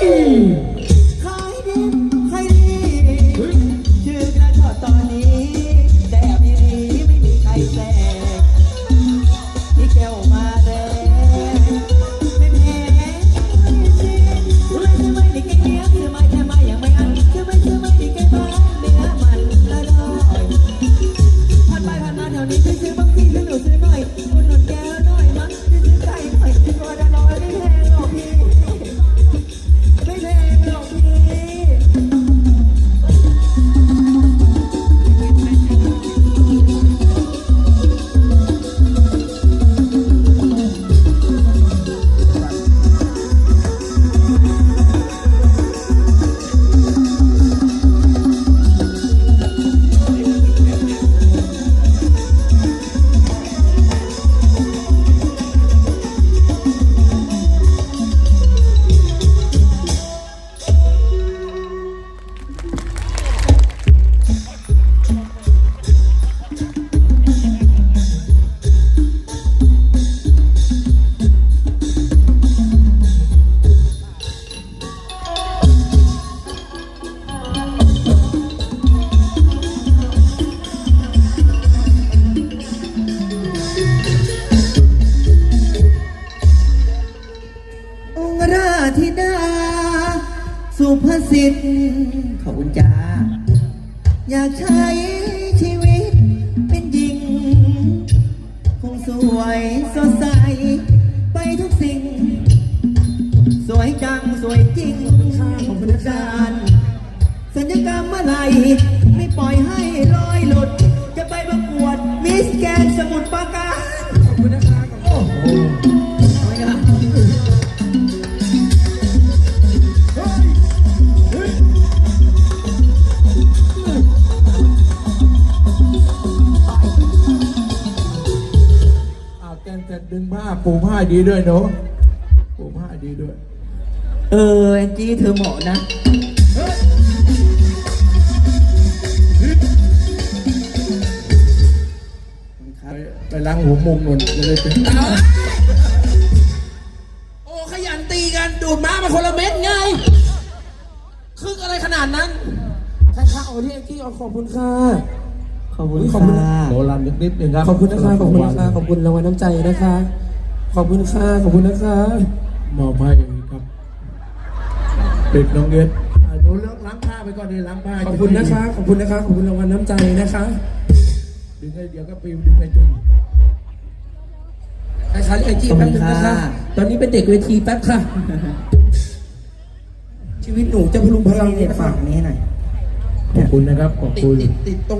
Ooh. สุภาษิตขอบคุณจ้า อยากใช้ชีวิตเป็นหญิง คงสวยสดใส ไปทุกสิ่ง สวยจัง สวยจริงของพนักงานสัญญกรรมเมื่อไหร่ไม่ปล่อยให้ลอยหลุด แกนเสร็จดึงผ้าปูผ้าดีด้วยเนาะปูผ้าดีด้วย เออแองจี้เธอเหมาะนะ ไปไปล้างหัวมุมนนจะได้เป็นโอ้ขยันตีกันดูดม้ามาคนละเม็ดไงคึกอะไรขนาดนั้น ใช่ค่ะโอ้ที่ที่เอาขอบคุณค่ะ ขอบคุณขอบคุณค่ะ โบราณนิดนิดนึงครับขอบคุณนะคะขอบคุณนะคะขอบคุณรางวัลน้ำใจนะคะ ขอบคุณค่ะขอบคุณนะคะมอบให้ครับปิดน้องเกดอะหนูเลิกล้างผ้าไปก่อนเลยล้างผ้าขอบคุณนะคะขอบคุณนะคะขอบคุณรางวัลน้ำใจนะคะดึงให้เดี๋ยวก็ปิวดึงให้จุนนะคะไอจีแป๊บนึงนะคะ ตอนนี้เป็นเด็กเวทีแป๊บค่ะ ชีวิตหนูจะพลุงพลังนี่เนี่ยฝากอันนี้ให้หน่อย ขอบคุณนะครับ ขอบติดคุณ ติดติดตรง